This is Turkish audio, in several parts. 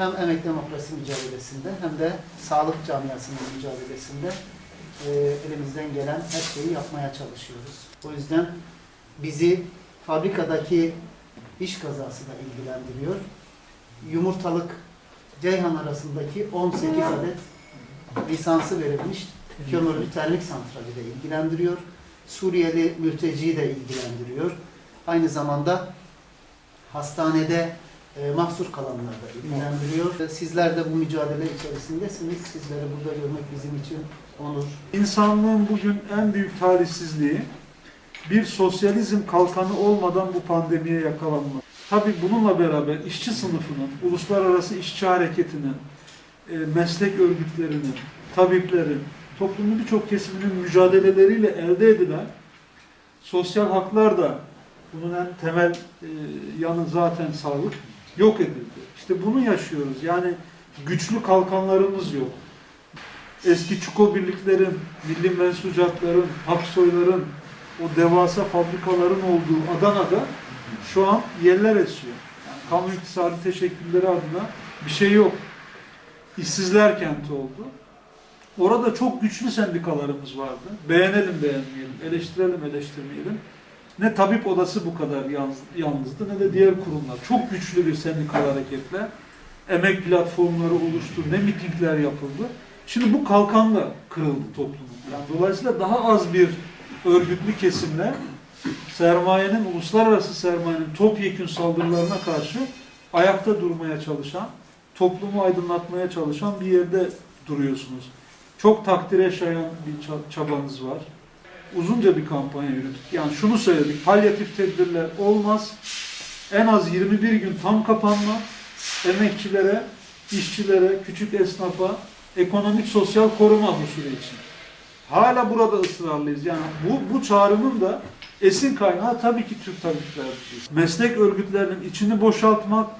hem emek demokrasi mücadelesinde hem de sağlık camiasının mücadelesinde e, elimizden gelen her şeyi yapmaya çalışıyoruz. O yüzden bizi fabrikadaki iş kazası da ilgilendiriyor. Yumurtalık Ceyhan arasındaki 18 adet lisansı verilmiş kömürlü termik santrali de ilgilendiriyor. Suriyeli mülteciyi de ilgilendiriyor. Aynı zamanda hastanede e, mahsur kalanlar da ilgilendiriyor. Sizler de bu mücadele içerisindesiniz. Sizleri burada görmek bizim için onur. İnsanlığın bugün en büyük talihsizliği bir sosyalizm kalkanı olmadan bu pandemiye yakalanmak. Tabii bununla beraber işçi sınıfının, uluslararası işçi hareketinin, e, meslek örgütlerinin, tabiplerin, toplumun birçok kesiminin mücadeleleriyle elde edilen sosyal haklar da bunun en temel e, yanı zaten sağlık yok edildi. İşte bunu yaşıyoruz. Yani güçlü kalkanlarımız yok eski çuko birliklerin, milli mensucatların, Aksoyların, o devasa fabrikaların olduğu Adana'da şu an yerler esiyor. Yani kamu iktisadi teşekkülleri adına bir şey yok. İşsizler kenti oldu. Orada çok güçlü sendikalarımız vardı. Beğenelim beğenmeyelim, eleştirelim eleştirmeyelim. Ne tabip odası bu kadar yalnız- yalnızdı ne de diğer kurumlar. Çok güçlü bir sendikal hareketle emek platformları oluştu, ne mitingler yapıldı. Şimdi bu kalkanla kırıldı toplumun. Yani dolayısıyla daha az bir örgütlü kesimle sermayenin, uluslararası sermayenin topyekün saldırılarına karşı ayakta durmaya çalışan, toplumu aydınlatmaya çalışan bir yerde duruyorsunuz. Çok takdire şayan bir ça- çabanız var. Uzunca bir kampanya yürüttük. Yani şunu söyledik, palyatif tedbirler olmaz. En az 21 gün tam kapanma, emekçilere, işçilere, küçük esnafa, ekonomik sosyal koruma bu süre için. Hala burada ısrarlıyız. Yani bu, bu çağrının da esin kaynağı tabii ki Türk tabiplerdir. Meslek örgütlerinin içini boşaltmak,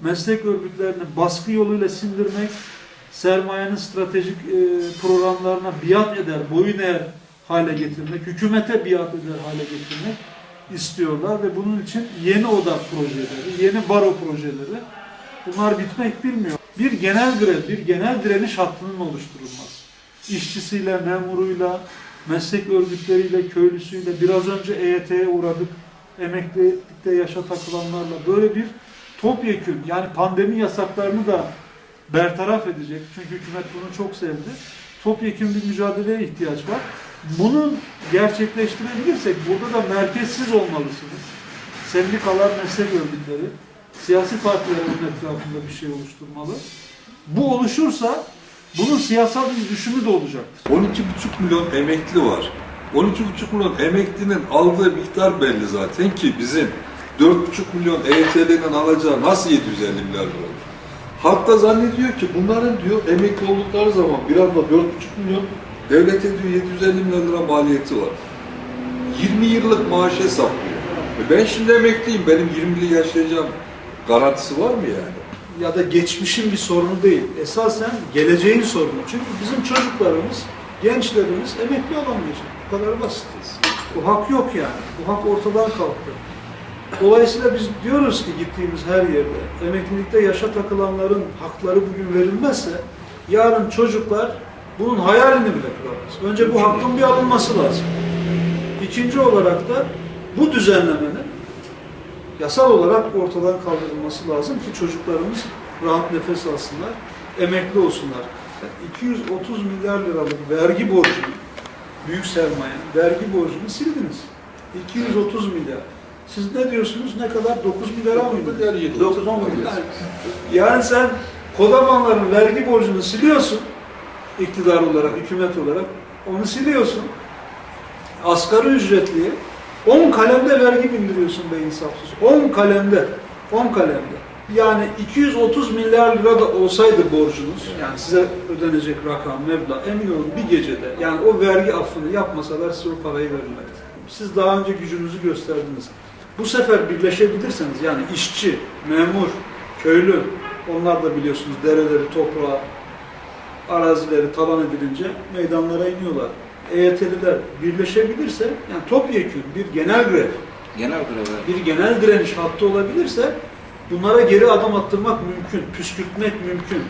meslek örgütlerini baskı yoluyla sindirmek, sermayenin stratejik e, programlarına biat eder, boyun eğer hale getirmek, hükümete biat eder hale getirmek istiyorlar ve bunun için yeni odak projeleri, yeni baro projeleri bunlar bitmek bilmiyor. Bir genel grev, bir genel direniş hattının oluşturulması. İşçisiyle, memuruyla, meslek örgütleriyle, köylüsüyle, biraz önce EYT'ye uğradık, emeklilikte yaşa takılanlarla böyle bir topyekün, yani pandemi yasaklarını da bertaraf edecek. Çünkü hükümet bunu çok sevdi. Topyekün bir mücadeleye ihtiyaç var. Bunu gerçekleştirebilirsek burada da merkezsiz olmalısınız. Sendikalar, meslek örgütleri, siyasi partiler onun etrafında bir şey oluşturmalı. Bu oluşursa bunun siyasal bir düşümü de olacaktır. 12,5 milyon emekli var. 12,5 milyon emeklinin aldığı miktar belli zaten ki bizim 4,5 milyon EYT'lerin alacağı nasıl 750 milyar lira olur? Halk zannediyor ki bunların diyor emekli oldukları zaman bir anda 4,5 milyon devlete diyor 750 milyar lira maliyeti var. 20 yıllık maaş hesaplıyor. E ben şimdi emekliyim, benim 20 yıl yaşayacağım garantisi var mı yani? ya da geçmişin bir sorunu değil. Esasen geleceğin sorunu. Çünkü bizim çocuklarımız, gençlerimiz emekli olamayacak. Bu kadar basit. Bu hak yok yani. Bu hak ortadan kalktı. Dolayısıyla biz diyoruz ki gittiğimiz her yerde emeklilikte yaşa takılanların hakları bugün verilmezse yarın çocuklar bunun hayalini bile kuramaz. Önce bu hakkın bir alınması lazım. İkinci olarak da bu düzenlemenin yasal olarak ortadan kaldırılması lazım ki çocuklarımız rahat nefes alsınlar, emekli olsunlar. Yani 230 milyar liralık vergi borcunu, büyük sermaye, vergi borcunu sildiniz. 230 milyar. Siz ne diyorsunuz? Ne kadar? 9 milyara mıydı? milyar yedi. 9 milyar. Yani sen kodamanların vergi borcunu siliyorsun, iktidar olarak, hükümet olarak. Onu siliyorsun. Asgari ücretliye 10 kalemde vergi bindiriyorsun be insafsız. 10 kalemde. 10 kalemde. Yani 230 milyar lira da olsaydı borcunuz, yani size ödenecek rakam, meblağ, emin olun bir gecede, yani o vergi affını yapmasalar size o parayı verirlerdi. Siz daha önce gücünüzü gösterdiniz. Bu sefer birleşebilirseniz, yani işçi, memur, köylü, onlar da biliyorsunuz dereleri, toprağı, arazileri talan edilince meydanlara iniyorlar. EYT'liler birleşebilirse, yani topyekün bir genel grev, Genel grev. bir genel direniş hattı olabilirse Bunlara geri adım attırmak mümkün, püskürtmek mümkün.